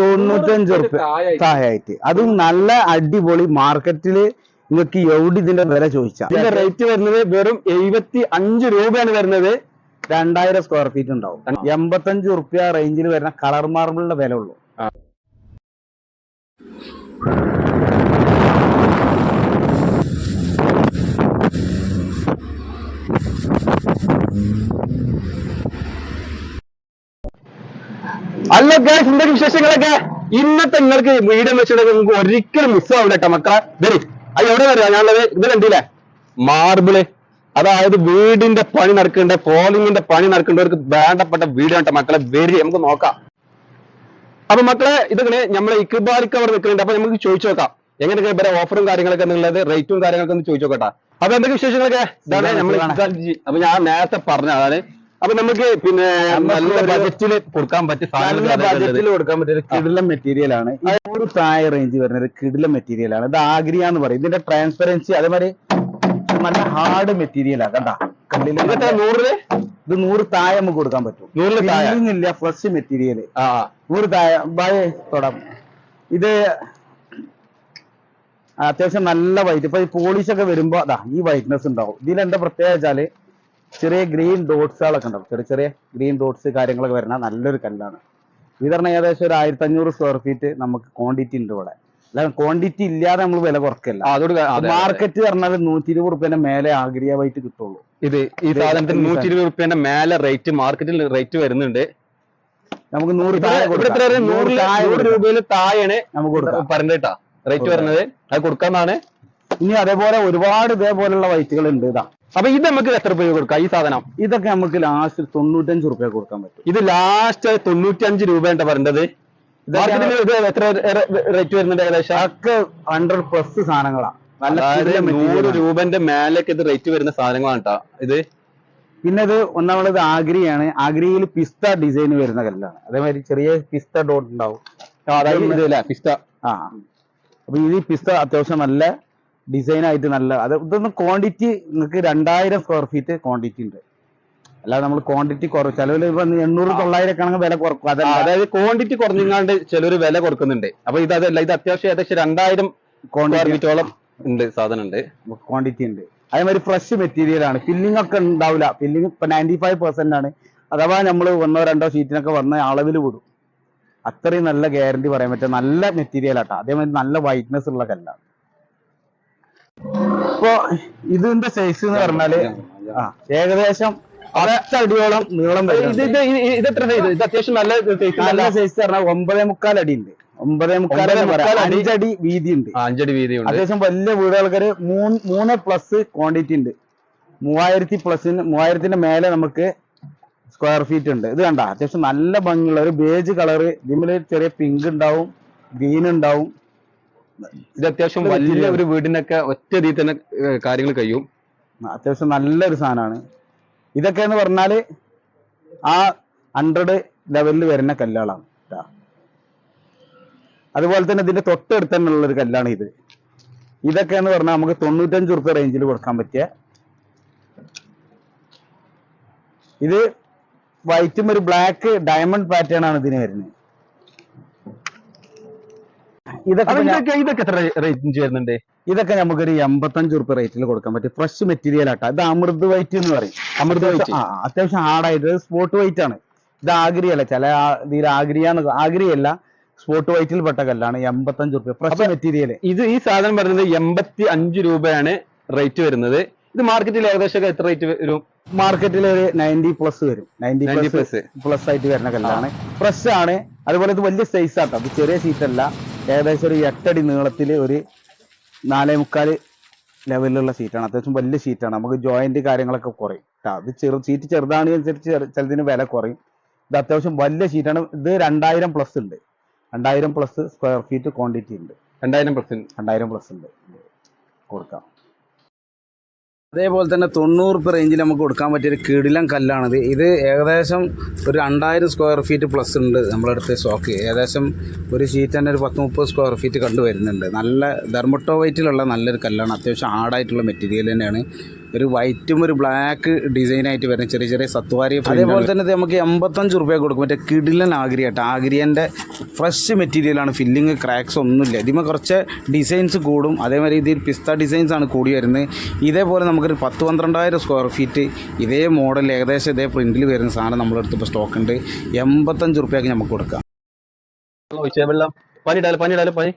തൊണ്ണൂറ്റഞ്ച് റുപ്യ താഴായിട്ട് അതും നല്ല അടിപൊളി മാർക്കറ്റിൽ നിങ്ങൾക്ക് എവിടെ ഇതിന്റെ വില ചോദിച്ചാൽ ഇതിന്റെ റേറ്റ് വരുന്നത് വെറും എഴുപത്തി അഞ്ച് രൂപയാണ് വരുന്നത്. രണ്ടായിരം സ്ക്വയർ ഫീറ്റ് ഉണ്ടാവും. എൺപത്തഞ്ച് റുപ്യ റേഞ്ചിൽ വരുന്ന കളർ മാർബിളിന്റെ വില ഉള്ളൂ. അല്ല ഗൈസ് എന്തൊക്കെ വിശേഷങ്ങളൊക്കെ ഇന്നത്തെ നിങ്ങൾക്ക് വീഡിയോ വെച്ചിട്ട് നിങ്ങൾക്ക് ഒരിക്കലും മിസ് ആവില്ല കേട്ടോ മക്കളെ. വരി അത് എവിടെ വരാ ഞാനുള്ളത് ഇത് കണ്ടില്ലേ? മാർബിൾ. അതായത് വീടിന്റെ പണി നടക്കേണ്ട ഫോളിങ്ങിന്റെ പണി നടക്കേണ്ടവർക്ക് വേണ്ടപ്പെട്ട വീഡിയോ കേട്ടോ മക്കളെ. വരി നമുക്ക് നോക്കാം. അപ്പൊ മക്കളെ ഇതൊക്കെ നമ്മളെ ഇക്ബാലിക്ക് അവർ നിൽക്കുന്നുണ്ട്. അപ്പൊ നമുക്ക് ചോദിച്ചു നോക്കാം. എങ്ങനെയൊക്കെ ഇവരെ ഓഫറും കാര്യങ്ങളൊക്കെ എന്നുള്ളത് റേറ്റും കാര്യങ്ങളൊക്കെ ഒന്ന് ചോദിച്ചു നോക്കട്ടെ. അപ്പൊ എന്തൊക്കെ വിശേഷങ്ങളൊക്കെ? ഇതാണ് നമ്മൾ അപ്പൊ ഞാൻ നേരത്തെ പറഞ്ഞ അതാണ് അപ്പൊ നമുക്ക് പിന്നെ നല്ല ബജറ്റിൽ കൊടുക്കാൻ പറ്റിയ നല്ല ബജറ്റിൽ കൊടുക്കാൻ പറ്റിയ ഒരു കിടിലം മെറ്റീരിയൽ ആണ്. ഒരു താഴെ റേഞ്ച് വരുന്ന ഒരു കിടിലം മെറ്റീരിയൽ ആണ്. ഇത് ആഗ്രിയ എന്ന് പറയും. ഇതിന്റെ ട്രാൻസ്പെറൻസി അതേമാതിരി നല്ല ഹാർഡ് മെറ്റീരിയൽ ആണ് കണ്ടാ? കല്ലിൽ നൂറിൽ? ഇത് നൂറ് താഴെ നമുക്ക് കൊടുക്കാൻ പറ്റും. നൂറിൽ താഴെയില്ല ഫ്ലഷ് മെറ്റീരിയൽ ആ നൂറ് താഴെ. ബൈ തൊടാം. ഇത് അത്യാവശ്യം നല്ല വൈറ്റ് ഇപ്പൊ ഈ പോളിഷ് ഒക്കെ വരുമ്പോ അതാ ഈ വൈറ്റ്നസ് ഉണ്ടാവും. ഇതിൽ എന്താ പ്രത്യേകത വെച്ചാൽ ചെറിയ ഗ്രീൻ ഡോട്ട്സുകളൊക്കെ ഉണ്ടാവും. ചെറിയ ചെറിയ ഗ്രീൻ ഡോട്ട്സ് കാര്യങ്ങളൊക്കെ വരുന്ന നല്ലൊരു കല്ലാണ്. ഇത് പറഞ്ഞാൽ ഏകദേശം ഒരു ആയിരത്തി അഞ്ഞൂറ് സ്ക്വയർ ഫീറ്റ് നമുക്ക് ക്വാണ്ടിറ്റി ഉണ്ട് ഇവിടെ. അല്ലാതെ ക്വാണ്ടിറ്റി ഇല്ലാതെ നമ്മൾ വില കുറക്കല്ല. അതോട്. മാർക്കറ്റ് പറഞ്ഞാൽ നൂറ്റി ഇരുപത് റുപ്യന്റെ മേലെ ആഗ്രഹമായിട്ട് കിട്ടുള്ളൂ. ഇത് ഈ സാധനത്തിന് നൂറ്റി ഇരുപത് റുപ്യന്റെ മേലെ റേറ്റ് മാർക്കറ്റിൽ റേറ്റ് വരുന്നുണ്ട്. നമുക്ക് നൂറ്? നൂറ് രൂപയിൽ താഴെയാണ് നമുക്ക് കൊടുക്കാം. പറഞ്ഞിട്ടാ റേറ്റ് വരുന്നത്. അത് കൊടുക്കാന്നാണ്. ഇനി അതേപോലെ ഒരുപാട് ഇതേപോലെയുള്ള വൈറ്റുകൾ ഉണ്ട് ഇതാ. അപ്പൊ ഇത് നമുക്ക് എത്ര രൂപ കൊടുക്കാം? ഈ സാധനം? ഇതൊക്കെ നമുക്ക് ലാസ്റ്റ് തൊണ്ണൂറ്റഞ്ച് റുപ്യ കൊടുക്കാൻ പറ്റും. ഇത് ലാസ്റ്റ് തൊണ്ണൂറ്റി അഞ്ച് രൂപയാണ് പറഞ്ഞത്? മാർക്കറ്റിൽ ഇത് എത്ര റേറ്റ് വരുന്നുണ്ട് ഏകദേശം? ഒക്കെ ഹൺഡ്രഡ് പ്ലസ് സാധനങ്ങളാ. നല്ല നൂറ്. രൂപന്റെ മേലേക്ക് ഇത് റേറ്റ് വരുന്ന സാധനങ്ങളാണ് കേട്ടോ ഇത്? പിന്നെ ഇത് ഒന്നാമത് ആഗ്രിയാണ്. ആഗ്രിയിൽ പിസ്ത ഡിസൈൻ വരുന്ന കല്ലാണ്. അതേമാതിരി ചെറിയ പിസ്ത ഡോട്ട് ഉണ്ടാവും. ഇത് പിസ്ത. ആ. അപ്പൊ ഈ പിസ്ത അത്യാവശ്യം നല്ല ഡിസൈൻ ആയിട്ട് നല്ല അത് ഇതൊന്നും ക്വാണ്ടിറ്റി നിങ്ങൾക്ക് രണ്ടായിരം സ്ക്വയർ ഫീറ്റ് ക്വാണ്ടിറ്റി ഉണ്ട്. അല്ലാതെ നമ്മൾ ക്വാണ്ടിറ്റി കുറവ് ചിലവിൽ ഇപ്പൊ എണ്ണൂറ് തൊള്ളായിരം ഒക്കെ ആണെങ്കിൽ വില കുറക്കും. അതല്ല. അതായത് ക്വാണ്ടിറ്റി കുറഞ്ഞാണ്ട് ചിലർ വില കൊടുക്കുന്നുണ്ട്. അപ്പൊ ഇത് അതല്ല ഇത് അത്യാവശ്യം ഏകദേശം രണ്ടായിരം ക്വാണ്ടിറ്റിയോളം ക്വാണ്ടിറ്റി ഉണ്ട് സാധനം ഉണ്ട് ക്വാണ്ടിറ്റി ഉണ്ട്. അതേമാതിരി ഫ്രഷ് മെറ്റീരിയൽ ആണ്. ഫില്ലിംഗ് ഒക്കെ ഉണ്ടാവില്ല. ഫില്ലിംഗ് ഇപ്പൊ നയന്റി ഫൈവ് പെർസെന്റ് ആണ്. അഥവാ നമ്മൾ ഒന്നോ രണ്ടോ ഷീറ്റിനൊക്കെ വന്ന അളവിൽ വിടും. അത്രയും നല്ല ഗ്യാരണ്ടി പറയാൻ പറ്റും നല്ല മെറ്റീരിയൽ ആട്ടോ. അതേമാതിരി നല്ല വൈറ്റ്നസ് ഉള്ള കല്ലാണ്. ഇപ്പൊ ഇതിന്റെ സൈസ് എന്ന് പറഞ്ഞാൽ ആ ഏകദേശം അടിയോളം നീളം ഇത്. ഇത് എത്ര size? ഇത് അത്യാവശ്യം നല്ല size നല്ല സൈസ് പറഞ്ഞാൽ ഒമ്പതേ മുക്കാൽ അടി ഉണ്ട് ഒമ്പതേ മുക്കാൽ അഞ്ചടി വീതി ഉണ്ട്. അഞ്ചടി വീതി ഉണ്ട് അത്യാവശ്യം വലിയ വീടുകൾക്ക് മൂന്ന് മൂന്ന് പ്ലസ് ക്വാണ്ടിറ്റി ഉണ്ട്. മൂവായിരത്തി പ്ലസിന് മൂവായിരത്തിന്റെ മേലെ നമുക്ക് സ്ക്വയർ ഫീറ്റ് ഉണ്ട്. ഇത് കണ്ട അത്യാവശ്യം നല്ല ഭംഗിയുള്ള ഒരു ബേജ് കളറ് ഇതിൽ ചെറിയ പിങ്ക് ഉണ്ടാവും ഗ്രീൻ ഉണ്ടാവും. ഇത് അത്യാവശ്യം വലിയ ഒരു വീടിനൊക്കെ ഒറ്റ രീതിയിൽ തന്നെ കാര്യങ്ങൾ കഴിയും. അത്യാവശ്യം നല്ലൊരു സാധനമാണ്. ഇതൊക്കെ എന്ന് പറഞ്ഞാൽ ആ ഹൺഡ്രഡ് ലെവലിൽ വരുന്ന കല്ലുകളാണ് അതുപോലെ തന്നെ ഇതിന്റെ തൊട്ടടുത്ത് തന്നെ ഉള്ള ഒരു കല്ലാണ് ഇത്. ഇതൊക്കെ എന്ന് പറഞ്ഞാൽ നമുക്ക് തൊണ്ണൂറ്റഞ്ച് റുപ്യ റേഞ്ചിൽ കൊടുക്കാൻ പറ്റിയ ഇത് വൈറ്റും ഒരു ബ്ലാക്ക് ഡയമണ്ട് പാറ്റേൺ ആണ് ഇതിന് വരുന്നത്. ഇതൊക്കെ ഇതൊക്കെ എത്ര റേറ്റിന് ചേരുന്നുണ്ട് ഇതൊക്കെ നമുക്കൊരു എൺപത്തഞ്ച് റുപ്യ റേറ്റിൽ കൊടുക്കാൻ പറ്റും. ഫ്രഷ് മെറ്റീരിയൽ ആട്ടോ. ഇത് അമൃത് വൈറ്റ് എന്ന് പറയും. അമൃത് വൈറ്റ് ആ അത്യാവശ്യം ഹാർഡായിട്ട് സ്പോട്ട് വൈറ്റ് ആണ്. ഇത് ആഗ്രി അല്ല? ചില ഇതിൽ ആഗ്രിയാന്ന് ആഗ്രി അല്ല സ്പോട്ട് വൈറ്റിൽ പെട്ട കല്ലാണ്. എൺപത്തഞ്ച് റുപ്യ ഫ്രഷ് മെറ്റീരിയൽ ഇത് ഈ സാധനം പറയുന്നത് എൺപത്തി അഞ്ച് രൂപയാണ് റേറ്റ് വരുന്നത്. ഇത് മാർക്കറ്റിൽ ഏകദേശം എത്ര റേറ്റ് വരും? മാർക്കറ്റിൽ ഒരു നയന്റി പ്ലസ് വരും. നയന്റി 90 പ്ലസ് പ്ലസ് ആയിട്ട് വരുന്ന കല്ലാണ്. ഫ്രഷ് ആണ്. അതുപോലെ ഇത് വലിയ സൈസ് ആട്ടോ. ചെറിയ സീറ്റ് അല്ല. ഏകദേശം ഒരു എട്ടടി നീളത്തിൽ ഒരു നാലേ മുക്കാൽ ലെവലിലുള്ള സീറ്റാണ് അത്യാവശ്യം വലിയ സീറ്റാണ് നമുക്ക് ജോയിന്റ് കാര്യങ്ങളൊക്കെ കുറയും. അത് ചെറു സീറ്റ് ചെറുതാണ് അനുസരിച്ച് ചെറു- ചിലതിന് വില കുറയും. ഇത് അത്യാവശ്യം വലിയ സീറ്റാണ് ഇത് രണ്ടായിരം പ്ലസ് ഉണ്ട്. രണ്ടായിരം പ്ലസ് സ്ക്വയർ ഫീറ്റ് ക്വാണ്ടിറ്റി ഉണ്ട്. രണ്ടായിരം പ്ലസ് രണ്ടായിരം പ്ലസ് ഉണ്ട്. കൊടുക്കാം. അതേപോലെ തന്നെ തൊണ്ണൂറ് റുപ്യ റേഞ്ചിൽ നമുക്ക് കൊടുക്കാൻ പറ്റിയ ഒരു കിടിലം കല്ലാണിത്. ഇത് ഏകദേശം ഒരു രണ്ടായിരം സ്ക്വയർ ഫീറ്റ് പ്ലസ് ഉണ്ട് നമ്മുടെ അടുത്ത് സ്റ്റോക്ക് ഏകദേശം ഒരു ഷീറ്റ് തന്നെ ഒരു പത്ത് മുപ്പത് സ്ക്വയർ ഫീറ്റ് കണ്ടു വരുന്നുണ്ട്. നല്ല ധർമ്മട്ടോ വൈറ്റിലുള്ള നല്ലൊരു കല്ലാണ്. അത്യാവശ്യം ഹാർഡായിട്ടുള്ള മെറ്റീരിയൽ തന്നെയാണ്. ഒരു വൈറ്റും ഒരു ബ്ലാക്ക് ഡിസൈൻ ആയിട്ട് വരുന്ന ചെറിയ ചെറിയ സത്വാരി അതേപോലെ തന്നെ നമുക്ക് എൺപത്തഞ്ച് റുപ്യ കൊടുക്കും. മറ്റേ കിടിലൻ ആഗ്രി ആട്ടോ. ആഗ്രിയന്റെ ഫ്രഷ് മെറ്റീരിയലാണ് ഫില്ലിങ് ക്രാക്സ് ഒന്നുമില്ല. ഇതിമ കുറച്ച് ഡിസൈൻസ് കൂടും. അതേമാതിരി ഇതിൽ പിസ്ത ഡിസൈൻസ് ആണ് കൂടി വരുന്നത്. ഇതേപോലെ നമുക്കൊരു പത്ത് പന്ത്രണ്ടായിരം സ്ക്വയർ ഫീറ്റ് ഇതേ മോഡൽ ഏകദേശം ഇതേ പ്രിന്റിൽ വരുന്ന സാധനം നമ്മളെടുത്ത് ഇപ്പോൾ സ്റ്റോക്ക് ഉണ്ട്. എൺപത്തഞ്ച് റുപ്യക്ക് നമുക്ക് കൊടുക്കാം. പനി ഇടാലോ പനി ഇടാലോ പനി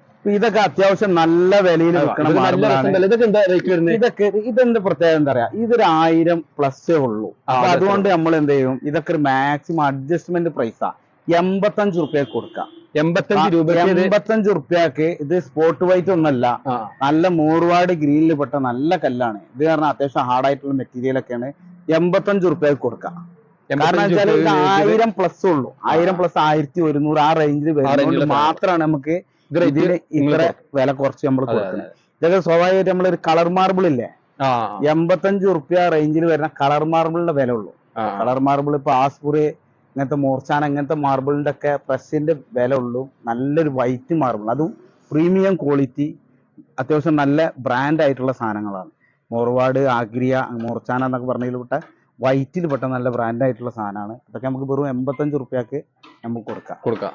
ഇപ്പൊ ഇതൊക്കെ അത്യാവശ്യം നല്ല വിലയിൽ വെക്കണം ഇതൊക്കെ വരുന്നത്? ഇതെന്ത് പ്രത്യേകത എന്താ പറയാ? ഇതൊരു ആയിരം പ്ലസ് ഉള്ളൂ. അപ്പൊ അതുകൊണ്ട് നമ്മൾ എന്ത് ചെയ്യും? ഇതൊക്കെ ഒരു മാക്സിമം അഡ്ജസ്റ്റ്മെന്റ് പ്രൈസാ എൺപത്തഞ്ച് റുപ്യ കൊടുക്കാം. എൺപത്തഞ്ച് റുപ്യക്ക് ഇത് സ്പോട്ട് വൈറ്റ് ഒന്നല്ല. നല്ല മൂർവാട് ഗ്രീനിൽ പെട്ട നല്ല കല്ലാണ്. ഇത് കാരണം അത്യാവശ്യം ഹാർഡ് ആയിട്ടുള്ള മെറ്റീരിയൽ ഒക്കെയാണ്. എൺപത്തഞ്ച് റുപ്യക്ക് കൊടുക്കാം. കാരണം വെച്ചാൽ ആയിരം പ്ലസ് ഉള്ളൂ. ആയിരം പ്ലസ് ആയിരത്തി ഒരുന്നൂറ് ആ റേഞ്ചിൽ വരുന്നതുകൊണ്ട് മാത്രമാണ് നമുക്ക് ഇതിന് ഇത്ര വില കുറച്ച് നമ്മൾ കൊടുക്കണം കൊടുക്കുന്നത് ഇതൊക്കെ സ്വാഭാവികമായിട്ട് നമ്മൾ ഒരു കളർ മാർബിൾ ഇല്ലേ? എൺപത്തഞ്ച് റുപ്യ റേഞ്ചിൽ വരുന്ന കളർ മാർബിളിന്റെ വില ഉള്ളൂ കളർ മാർബിൾ ഇപ്പൊ ആസ്പുറി ഇങ്ങനത്തെ മോർച്ചാൻ അങ്ങനത്തെ മാർബിളിന്റെ ഒക്കെ പ്രസിന്റെ വില ഉള്ളൂ നല്ലൊരു വൈറ്റ് മാർബിൾ. അതും പ്രീമിയം ക്വാളിറ്റി അത്യാവശ്യം നല്ല ബ്രാൻഡ് ആയിട്ടുള്ള സാധനങ്ങളാണ്. മോർവാട് ആഗ്രിയ മോർച്ചാൻ എന്നൊക്കെ പറഞ്ഞതിൽ പെട്ട വൈറ്റിൽ പെട്ട നല്ല ബ്രാൻഡ് ആയിട്ടുള്ള സാധനമാണ്. അതൊക്കെ നമുക്ക് വെറും എൺപത്തഞ്ച് റുപ്യക്ക് നമുക്ക് കൊടുക്കാം. കൊടുക്കാം.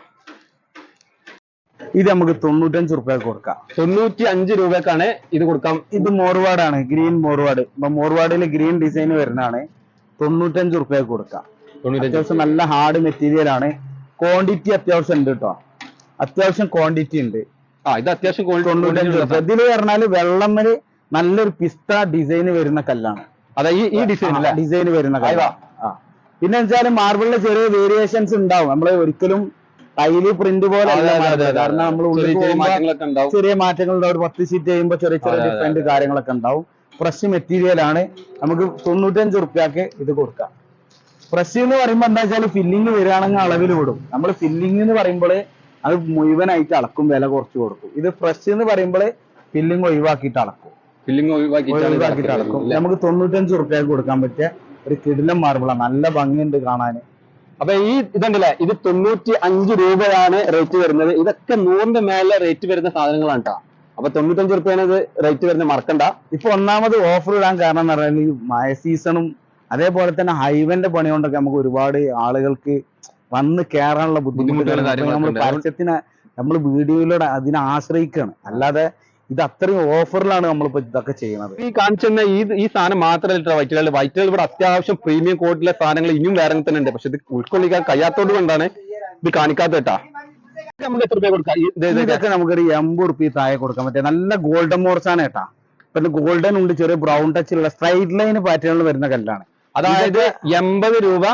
ഇത് നമുക്ക് തൊണ്ണൂറ്റഞ്ച് റുപ്യക്ക് കൊടുക്കാം. തൊണ്ണൂറ്റി അഞ്ച് രൂപക്കാണ് ഇത് കൊടുക്കാം. ഇത് മോർവാഡാണ് ഗ്രീൻ മോർവാഡ് ഇപ്പൊ മോർവാഡിൽ ഗ്രീൻ ഡിസൈൻ വരുന്നതാണ്. തൊണ്ണൂറ്റഞ്ച് റുപ്യക്ക് കൊടുക്കാം. അത്യാവശ്യം നല്ല ഹാർഡ് മെറ്റീരിയൽ ആണ്. ക്വാണ്ടിറ്റി അത്യാവശ്യം ഉണ്ട് കേട്ടോ. അത്യാവശ്യം ക്വാണ്ടിറ്റി ഉണ്ട്. ആ ഇത് അത്യാവശ്യം തൊണ്ണൂറ്റഞ്ച് റുപ്യ. ഇതിൽ പറഞ്ഞാൽ വെള്ളമ്മൽ നല്ലൊരു പിസ്ത ഡിസൈൻ വരുന്ന കല്ലാണ്. അതാ ഈ ഈ ഡിസൈൻ ഡിസൈൻ വരുന്ന കല്ലാണ്. പിന്നെ വെച്ചാൽ മാർബിളിന്റെ ചെറിയ വേരിയേഷൻസ് ഉണ്ടാവും. നമ്മൾ ഒരിക്കലും ടൈൽ പ്രിന്റ് പോലെ. കാരണം നമ്മൾ ചെറിയ മാറ്റങ്ങൾ ഉണ്ടാവും. പത്ത് ഷീറ്റ് ചെയ്യുമ്പോൾ ചെറിയ ചെറിയ ഡിഫറെന്റ് കാര്യങ്ങളൊക്കെ ഉണ്ടാവും. ഫ്രഷ് മെറ്റീരിയൽ ആണ്. നമുക്ക് തൊണ്ണൂറ്റഞ്ച് റുപ്യക്ക് ഇത് കൊടുക്കാം. ഫ്രഷ് എന്ന് പറയുമ്പോൾ എന്താ വെച്ചാൽ ഫില്ലിങ് വരികയാണെങ്കിൽ അളവിൽ വിടും. നമ്മൾ ഫില്ലിംഗ് എന്ന് പറയുമ്പോൾ അത് മുഴുവനായിട്ട് അളക്കും വില കുറച്ച് കൊടുക്കും. ഇത് ഫ്രഷ് എന്ന് പറയുമ്പോൾ ഫില്ലിംഗ് ഒഴിവാക്കിയിട്ട് അളക്കും. ഫില്ലിംഗ് ഒഴിവാക്കിയിട്ടാണ് ഒഴിവാക്കിയിട്ട് അളക്കും. നമുക്ക് തൊണ്ണൂറ്റഞ്ച് റുപ്യക്ക് കൊടുക്കാൻ പറ്റിയ ഒരു കിടിലം മാർബിളാണ് നല്ല ഭംഗിയുണ്ട് കാണാൻ അപ്പൊ ഈ ഇതുണ്ടല്ലേ ഇത് തൊണ്ണൂറ്റി അഞ്ച് രൂപയാണ് റേറ്റ് വരുന്നത്. ഇതൊക്കെ നൂറിന്റെ മേലെ റേറ്റ് വരുന്ന സാധനങ്ങളാണ് കേട്ടോ അപ്പൊ തൊണ്ണൂറ്റഞ്ച് റുപ്യാണ് ഇത് റേറ്റ് വരുന്നത് മറക്കണ്ട. ഇപ്പൊ ഒന്നാമത് ഓഫർ ഇടാൻ കാരണം എന്ന് പറഞ്ഞാൽ ഈ മഴ സീസണും അതേപോലെ തന്നെ ഹൈവന്റെ പണി കൊണ്ടൊക്കെ നമുക്ക് ഒരുപാട് ആളുകൾക്ക് വന്ന് കയറാനുള്ള ബുദ്ധിമുട്ടുകൾ നമ്മൾ. പരസ്യത്തിന് നമ്മൾ വീഡിയോയിലൂടെ അതിനെ ആശ്രയിക്കുകയാണ് അല്ലാതെ ഇത് അത്രയും ഓഫറിലാണ് നമ്മളിപ്പോ ഇതൊക്കെ ചെയ്യുന്നത് ഈ കാണിച്ചെന്ന ഈ ഈ സാധനം മാത്രമല്ല വൈറ്റുകൾ വൈറ്റുകൾ ഇവിടെ അത്യാവശ്യം പ്രീമിയം ക്വാളിറ്റിയിലെ സാധനങ്ങൾ ഇനിയും വേറെ തന്നെ ഉണ്ട്. പക്ഷെ ഇത് ഉൾക്കൊള്ളിക്കാൻ കഴിയാത്തത് കൊണ്ടാണ് ഇത് കാണിക്കാത്ത കേട്ടാ നമുക്ക് എത്ര രൂപ കൊടുക്കാം? ഇതൊക്കെ നമുക്കൊരു എൺപത് റുപ്യ താഴെ കൊടുക്കാൻ പറ്റിയ നല്ല ഗോൾഡൻ മോർച്ചാണ് കേട്ടാ പിന്നെ ഗോൾഡൻ ഉണ്ട് ചെറിയ ബ്രൗൺ ടച്ച് ഉള്ള സ്ട്രൈറ്റ് ലൈൻ പാറ്റേണിൽ വരുന്ന കല്ലാണ്. അതായത് എൺപത് രൂപ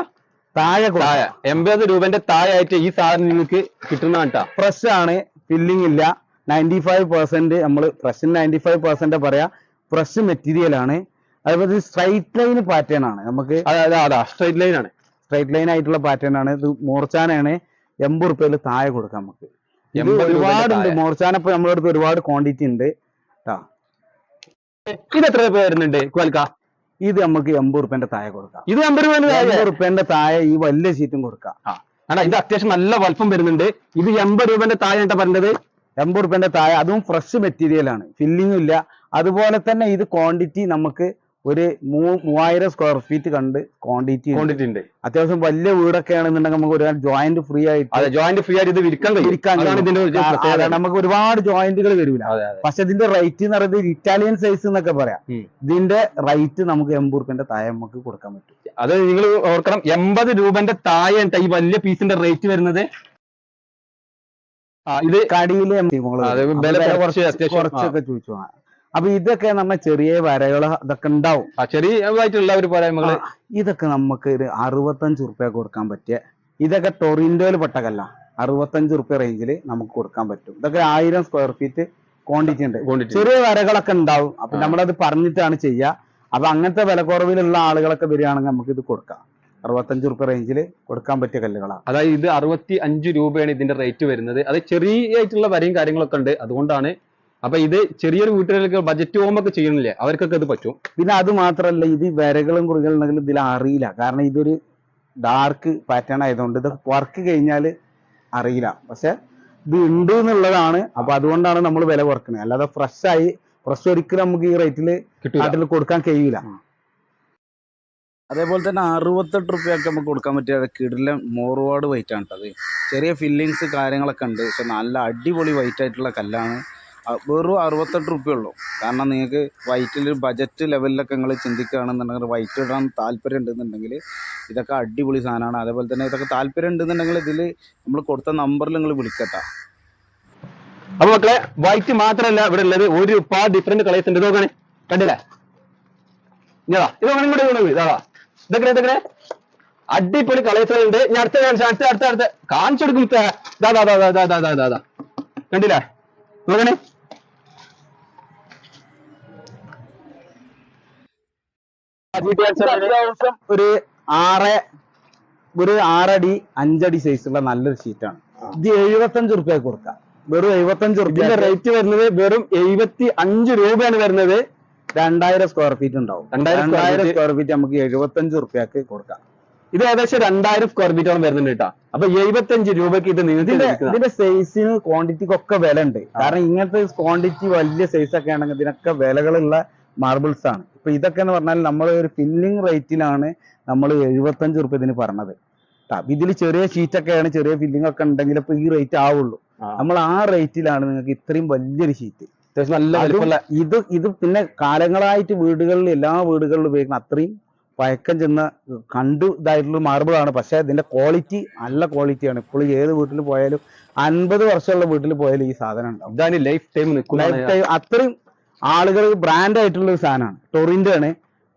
താഴെ താഴെ. എൺപത് രൂപന്റെ താഴെ ആയിട്ട് ഈ സാധനം നിങ്ങൾക്ക് കിട്ടുന്ന കേട്ടാ ഫ്രഷ് ആണ് ഫില്ലിംഗ് ഇല്ല. നയന്റി ഫൈവ് പെർസെന്റ് നമ്മൾ ഫ്രഷ് നയന്റി ഫൈവ് പെർസെന്റ് പറയാ ഫ്രഷ് മെറ്റീരിയൽ ആണ്. അതുപോലെ സ്ട്രൈറ്റ് ലൈൻ പാറ്റേൺ ആണ്. നമുക്ക് സ്ട്രൈറ്റ് ലൈൻ ആണ്. സ്ട്രൈറ്റ് ലൈൻ ആയിട്ടുള്ള പാറ്റേൺ ആണ്. ഇത് മോർച്ചാനാണ് എൺപത് റുപ്യയിൽ താഴെ കൊടുക്കാം നമുക്ക്. ഇത് 80 രൂപയുടെ ഒരുപാടുണ്ട്. മോർച്ചാന ഇപ്പൊ നമ്മുടെ അടുത്ത് ഒരുപാട് ക്വാണ്ടിറ്റി ഉണ്ട്. ഇത് എത്ര വരുന്നുണ്ട് ക്വാൽക്ക ഇത് നമുക്ക് എൺപത് റുപ്യന്റെ താഴെ കൊടുക്കാം. ഇത് എൺപത് റുപ്യന്റെ താഴെ? ഈ വലിയ സീറ്റും കൊടുക്കാം. ഇത് അത്യാവശ്യം നല്ല വലുപ്പം വരുന്നുണ്ട്. ഇത് എൺപത് രൂപന്റെ താഴെ പറഞ്ഞത്. എൺപത് റുപ്യന്റെ താഴെ. അതും ഫ്രഷ് മെറ്റീരിയൽ ആണ്. ഫില്ലിങ്ങും ഇല്ല. അതുപോലെ തന്നെ ഇത് ക്വാണ്ടിറ്റി നമുക്ക് ഒരു മൂ- മൂവായിരം സ്ക്വയർ ഫീറ്റ് കണ്ട് ക്വാണ്ടിറ്റി ക്വാണ്ടിറ്റി ഉണ്ട്. അത്യാവശ്യം വലിയ വീടൊക്കെ ആണെന്നുണ്ടെങ്കിൽ നമുക്ക് ഒരു ജോയിന്റ് ഫ്രീ ആയിട്ട് ജോയിന്റ് ഫ്രീ ആയിട്ട് ഇത് വിൽക്കാൻ കഴിയും. നമുക്ക് ഒരുപാട് ജോയിന്റുകൾ വരില്ല പക്ഷെ ഇതിന്റെ റേറ്റ് എന്ന് പറയുന്നത് ഇറ്റാലിയൻ സൈസ് എന്നൊക്കെ പറയാം. ഇതിന്റെ റേറ്റ് നമുക്ക് എൺപത് റുപ്യന്റെ താഴെ നമുക്ക് കൊടുക്കാൻ പറ്റും. അത് നിങ്ങൾ ഓർക്കണം എൺപത് രൂപന്റെ താഴെ ഈ വലിയ പീസിന്റെ റേറ്റ് വരുന്നത് ഇത് കടിയിലെ കുറച്ചൊക്കെ ചോദിച്ചു. അപ്പൊ ഇതൊക്കെ നമ്മ ചെറിയ വരകൾ ഇതൊക്കെ ഉണ്ടാവും. ചെറിയതായിട്ടുള്ള ഒരു പോരായ്മകൾ. ഇതൊക്കെ നമുക്ക് ഒരു അറുപത്തഞ്ച് റുപ്യ കൊടുക്കാൻ പറ്റിയ ഇതൊക്കെ ടൊറിൻഡോയിൽ പെട്ടകല്ല അറുപത്തഞ്ച് റുപ്യ റേഞ്ചിൽ നമുക്ക് കൊടുക്കാൻ പറ്റും. ഇതൊക്കെ ആയിരം സ്ക്വയർ ഫീറ്റ് ക്വാണ്ടിറ്റി ഉണ്ട്. ചെറിയ വരകളൊക്കെ ഉണ്ടാവും. അപ്പൊ. നമ്മളത് പറഞ്ഞിട്ടാണ് ചെയ്യുക അപ്പൊ അങ്ങനത്തെ വിലക്കുറവിലുള്ള ആളുകളൊക്കെ വരികയാണെങ്കിൽ നമുക്ക് ഇത് കൊടുക്കാം. അറുപത്തഞ്ച് റുപ്യ റേഞ്ചിൽ കൊടുക്കാൻ പറ്റിയ കല്ലുകളാണ് അതായത് ഇത് അറുപത്തി അഞ്ച് രൂപയാണ് ഇതിന്റെ റേറ്റ് വരുന്നത്. അത് ചെറിയായിട്ടുള്ള വരയും കാര്യങ്ങളൊക്കെ ഉണ്ട്. അതുകൊണ്ടാണ് അപ്പൊ ഇത് ചെറിയൊരു വീട്ടുകാർക്ക് ബജറ്റ് ഹോമൊക്കെ ചെയ്യണില്ലേ അവർക്കൊക്കെ ഇത് പറ്റും. പിന്നെ അത് മാത്രമല്ല ഇത് വരകളും കുറികളും ഉണ്ടെങ്കിൽ ഇതിൽ അറിയില്ല. കാരണം ഇതൊരു ഡാർക്ക് പാറ്റേൺ ആയതുകൊണ്ട് ഇത് വർക്ക് കഴിഞ്ഞാൽ അറിയില്ല. പക്ഷെ ഇത് ഉണ്ട് എന്നുള്ളതാണ്. അപ്പൊ അതുകൊണ്ടാണ് നമ്മൾ വില കുറക്കുന്നത്. അല്ലാതെ ഫ്രഷ് ആയി ഫ്രഷ് ഒരിക്കലും നമുക്ക് ഈ റേറ്റിൽ നാട്ടിൽ കൊടുക്കാൻ കഴിയില്ല അതേപോലെ തന്നെ അറുപത്തെട്ട് റുപ്യക്ക് നമുക്ക് കൊടുക്കാൻ പറ്റിയ മോർവാഡ് വൈറ്റ് ആണ് കേട്ടത് ചെറിയ ഫില്ലിങ്സ് കാര്യങ്ങളൊക്കെ ഉണ്ട്. പക്ഷെ നല്ല അടിപൊളി വൈറ്റ് ആയിട്ടുള്ള കല്ലാണ്. വെറും അറുപത്തെട്ട് റുപ്യ ഉള്ളൂ. കാരണം നിങ്ങൾക്ക് വൈറ്റിൽ ബജറ്റ് ലെവലിലൊക്കെ നിങ്ങൾ ചിന്തിക്കുകയാണെന്നുണ്ടെങ്കിൽ വൈറ്റ് ഇടാൻ താല്പര്യം ഉണ്ടെന്നുണ്ടെങ്കിൽ ഇതൊക്കെ അടിപൊളി സാധനമാണ്. അതേപോലെ തന്നെ ഇതൊക്കെ താല്പര്യം ഉണ്ടെന്നുണ്ടെങ്കിൽ ഇതിൽ നമ്മൾ കൊടുത്ത നമ്പറിൽ നിങ്ങൾ വിളിക്കട്ടോ അപ്പൊ മക്കളെ വൈറ്റ് മാത്രമല്ല ഇവിടെ ഉള്ളത്. ഒരുപാട് ഡിഫറെന്റ് കളേഴ്സ് ഉണ്ട്. നോക്കണേ കണ്ടില്ലേ? ഇതാ ഇതാ ഇങ്ങോട്ട് ഇതാ. ഇതെങ്ങനെ ഇതെങ്ങനെ? അടിപൊളി കളേഴ്സുകളുണ്ട് ഞാൻ അടുത്ത കാണിച്ചു അടുത്ത അടുത്ത അടുത്ത. കാണിച്ചു കൊടുക്കും കണ്ടില്ലേ? നോക്കണേ. ഒരു ആറ് ഒരു ആറടി അഞ്ചടി സൈസുള്ള നല്ലൊരു ഷീറ്റാണ് ഇത് എഴുപത്തഞ്ച് റുപ്യ കൊടുക്കാം. വെറും എഴുപത്തഞ്ച് റുപ്യ റേറ്റ് വരുന്നത് വെറും എഴുപത്തി അഞ്ച് രൂപയാണ് വരുന്നത്. രണ്ടായിരം സ്ക്വയർ ഫീറ്റ് ഉണ്ടാവും. 2000 square രണ്ടായിരം. സ്ക്വയർ ഫീറ്റ് നമുക്ക് എഴുപത്തഞ്ച് റുപ്യക്ക് കൊടുക്കാം. ഇത് ഏകദേശം രണ്ടായിരം സ്ക്വയർ ഫീറ്റോളം വരുന്നുണ്ട് കേട്ടോ. അപ്പൊ എഴുപത്തഞ്ച് രൂപക്ക് രൂപയ്ക്ക് ഇത് നിങ്ങൾക്ക് ഇതിന്റെ സൈസിന് ക്വാണ്ടിറ്റിക്ക് ഒക്കെ വില ഉണ്ട് കാരണം ഇങ്ങനത്തെ ക്വാണ്ടിറ്റി വലിയ സൈസ് ഒക്കെ ആണെങ്കിൽ ഇതിനൊക്കെ വിലകളുള്ള മാർബിൾസ് ആണ്. ഇപ്പൊ ഇതൊക്കെ എന്ന് പറഞ്ഞാൽ നമ്മൾ ഒരു ഫില്ലിംഗ് റേറ്റിലാണ് നമ്മൾ എഴുപത്തഞ്ച് റുപ്യ ഇതിന് പറഞ്ഞത്. ഇതിൽ ചെറിയ ഷീറ്റൊക്കെയാണ് ചെറിയ ഫില്ലിംഗ് ഒക്കെ ഉണ്ടെങ്കിൽ ഇപ്പൊ ഈ റേറ്റ് ആവുള്ളൂ. നമ്മൾ ആ റേറ്റിലാണ് നിങ്ങൾക്ക് ഇത്രയും വലിയൊരു ഷീറ്റ് അത്യാവശ്യം നല്ല വലിപ്പമുള്ള ഇത് ഇത് പിന്നെ കാലങ്ങളായിട്ട് വീടുകളിൽ എല്ലാ വീടുകളിലും ഉപയോഗിക്കുന്ന അത്രയും പഴക്കം ചെന്ന കണ്ടു ഇതായിട്ടുള്ള മാർബിളാണ് ആണ്. പക്ഷെ ഇതിന്റെ ക്വാളിറ്റി നല്ല ക്വാളിറ്റിയാണ് ഇപ്പോൾ ഏത് വീട്ടിൽ പോയാലും അൻപത് വർഷമുള്ള വീട്ടിൽ പോയാലും ഈ സാധനം ഉണ്ടാവും. ഇതാണ് ലൈഫ് ടൈം ലൈഫ് ടൈം അത്രയും ആളുകൾ ബ്രാൻഡ് ആയിട്ടുള്ള ഒരു സാധനമാണ്. ടൊറിന്റെ ആണ്.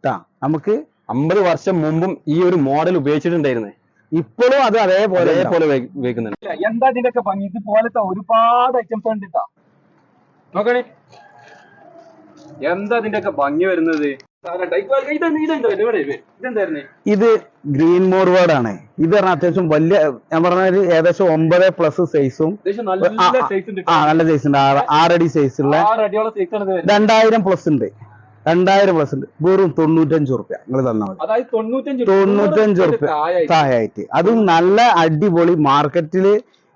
ട്ടാ നമുക്ക് അമ്പത് വർഷം മുമ്പും ഈ ഒരു മോഡൽ ഉപയോഗിച്ചിട്ടുണ്ടായിരുന്നു. ഇപ്പോഴും അത് അതേപോലെ അതേപോലെ ഉപയോഗി- ഉപയോഗിക്കുന്നുണ്ട് എന്താ ഇതിന്റെ ഒക്കെ ഭംഗി? ഇതുപോലത്തെ ഒരുപാട് ഐറ്റംസ് ഉണ്ട് ട്ടാ. നോക്കണേ. എന്താ ഇതിന്റെ ഒക്കെ ഭംഗി വരുന്നത്? ഇത് ഗ്രീൻ മോർവേഡ് ആണ്. ഇത് പറഞ്ഞാൽ അത്യാവശ്യം വലിയ ഞാൻ പറഞ്ഞ ഏകദേശം ഒമ്പത് പ്ലസ് സൈസും ആ നല്ല സൈസ് ഉണ്ട് ആറടി സൈസ് ഉള്ള രണ്ടായിരം പ്ലസ് ഉണ്ട്. രണ്ടായിരം പ്ലസ് ഉണ്ട്. വെറും തൊണ്ണൂറ്റഞ്ച് റുപ്യ. നിങ്ങൾ തന്നാൽ മതി. തൊണ്ണൂറ്റഞ്ച് ഉറുപ്പ്യ താഴെ അതും നല്ല അടിപൊളി മാർക്കറ്റിൽ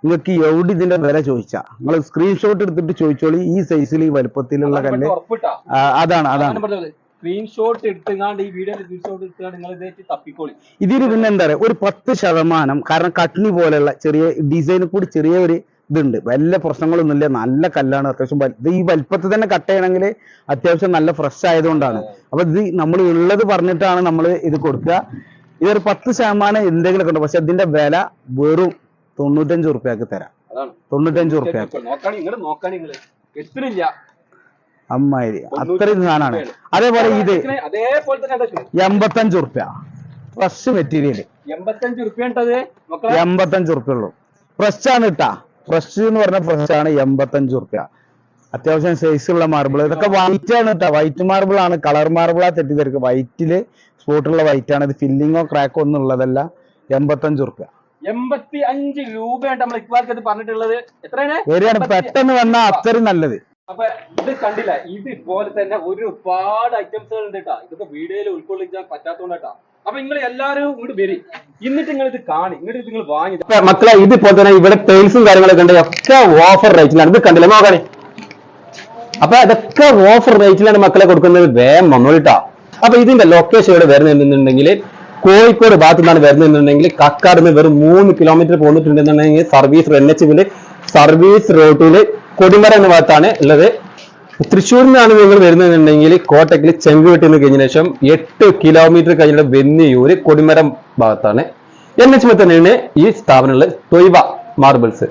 നിങ്ങൾക്ക് എവിടെ ഇതിന്റെ വില ചോദിച്ചാ? നിങ്ങൾ സ്ക്രീൻഷോട്ട് എടുത്തിട്ട് ചോദിച്ചോളി ഈ സൈസിൽ ഈ വലുപ്പത്തിലുള്ള കല്ല്. അതാണ് അതാണ്. സ്ക്രീൻഷോട്ട് ഈ വീഡിയോ സ്ക്രീൻഷോട്ട് എടുത്തുകൊണ്ട് നിങ്ങൾ ഇതേറ്റ് തപ്പിക്കോളി. ഇതിന് പിന്നെ എന്താ പറയുക ഒരു പത്ത് ശതമാനം കാരണം കട്ണി പോലെയുള്ള ചെറിയ ഡിസൈനിൽ കൂടി ചെറിയ ഒരു ഇതുണ്ട്. വല്ല പ്രശ്നങ്ങളൊന്നുമില്ല. നല്ല കല്ലാണ് അത്യാവശ്യം ഇത് ഈ വലിപ്പത്തിൽ തന്നെ കട്ട് ചെയ്യണമെങ്കിൽ അത്യാവശ്യം നല്ല ഫ്രഷ് ആയതുകൊണ്ടാണ്. അപ്പൊ ഇത് നമ്മൾ ഉള്ളത് പറഞ്ഞിട്ടാണ് നമ്മൾ ഇത് കൊടുക്കുക. ഇതൊരു പത്ത് ശതമാനം എന്തെങ്കിലുമൊക്കെ ഉണ്ട്. പക്ഷെ ഇതിന്റെ വില വെറും തൊണ്ണൂറ്റഞ്ച് ഉറുപ്പ്യക്ക് തരാം. തൊണ്ണൂറ്റഞ്ച് ഉറുപ്പ്യക്ക്. അമ്മായി അത്രയും സാധനമാണ് അതേപോലെ ഇത് എൺപത്തഞ്ച് ഉറുപ്പ്യ. ഫ്രഷ് മെറ്റീരിയൽ എൺപത്തഞ്ച് ഉറുപ്പ്യ ഉള്ളൂ. ഫ്രഷ് ആണ് കേട്ടാ ഫ്രഷ് എന്ന് പറഞ്ഞ ഫ്രഷ് ആണ് എൺപത്തഞ്ച് ഉറുപ്പ്യ. അത്യാവശ്യം സൈസ് ഉള്ള മാർബിൾ ഇതൊക്കെ വൈറ്റ് ആണ് കേട്ടോ വൈറ്റ് മാർബിൾ ആണ്. കളർ മാർബിളാ തെറ്റിദ്ധരിക്കുക വൈറ്റിൽ സ്പോട്ടുള്ള വൈറ്റ് ആണ്. ഇത് ഫില്ലിങ്ങോ ക്രാക്കോ ഒന്നും ഉള്ളതല്ല. എൺപത്തഞ്ച് ഉറുപ്പ്യ. എൺപത്തി അഞ്ച് രൂപയാണ് നമ്മൾ ഇക്വാൽക്ക് അത് പറഞ്ഞിട്ടുള്ളത്. എത്രയാണ്? പെട്ടെന്ന് വന്നാൽ അത്രയും നല്ലത്. അപ്പൊ ഇത് കണ്ടില്ല. ഇത് ഇതുപോലെ തന്നെ ഒരുപാട് ഐറ്റംസുകൾ ഉണ്ട് കേട്ടോ ഇതൊക്കെ വീഡിയോയിൽ ഉൾക്കൊള്ളിക്കാൻ പറ്റാത്തോണ്ടാ അപ്പൊ നിങ്ങൾ എല്ലാരും ഇങ്ങോട്ട് വരി. എന്നിട്ട് നിങ്ങൾ ഇത് കാണി. ഇങ്ങോട്ട് നിങ്ങൾ വാങ്ങി. മക്കളെ ഇതുപോലെ തന്നെ ഇവിടെ ടൈൽസും കാര്യങ്ങളൊക്കെ ഉണ്ട്. ഒക്കെ ഓഫർ റേറ്റിലാണ് ഇത് കണ്ടില്ല? നോക്കണേ. അപ്പൊ അതൊക്കെ ഓഫർ റേറ്റിലാണ് മക്കളെ കൊടുക്കുന്നത്. വേഗം വന്നോളിട്ടാ അപ്പൊ ഇതിന്റെ ലൊക്കേഷൻ ഇവിടെ വരുന്നുണ്ടെന്നുണ്ടെങ്കിൽ കോഴിക്കോട് ഭാഗത്തു നിന്നാണ് വരുന്നുണ്ടെങ്കിൽ കക്കാട് വെറും മൂന്ന് കിലോമീറ്റർ പോന്നിട്ടുണ്ടെന്നുണ്ടെങ്കിൽ സർവീസ് എൻ എച്ച് സർവീസ് റോട്ടിൽ കൊടിമര എന്ന ഭാഗത്താണ് ഉള്ളത്. തൃശ്ശൂരിൽ നിന്നാണ് നിങ്ങൾ വരുന്നതെന്നുണ്ടെങ്കിൽ കോട്ടക്കിൽ ചെങ്കുവെട്ടി നിന്ന് കഴിഞ്ഞ ശേഷം എട്ട് കിലോമീറ്റർ കഴിഞ്ഞുള്ള വെന്നിയൂര് കൊടിമരം ഭാഗത്താണ്. എൻ എച്ച് തന്നെയാണ് ഈ സ്ഥാപനങ്ങളിൽ തൊയ്വ മാർബിൾസ്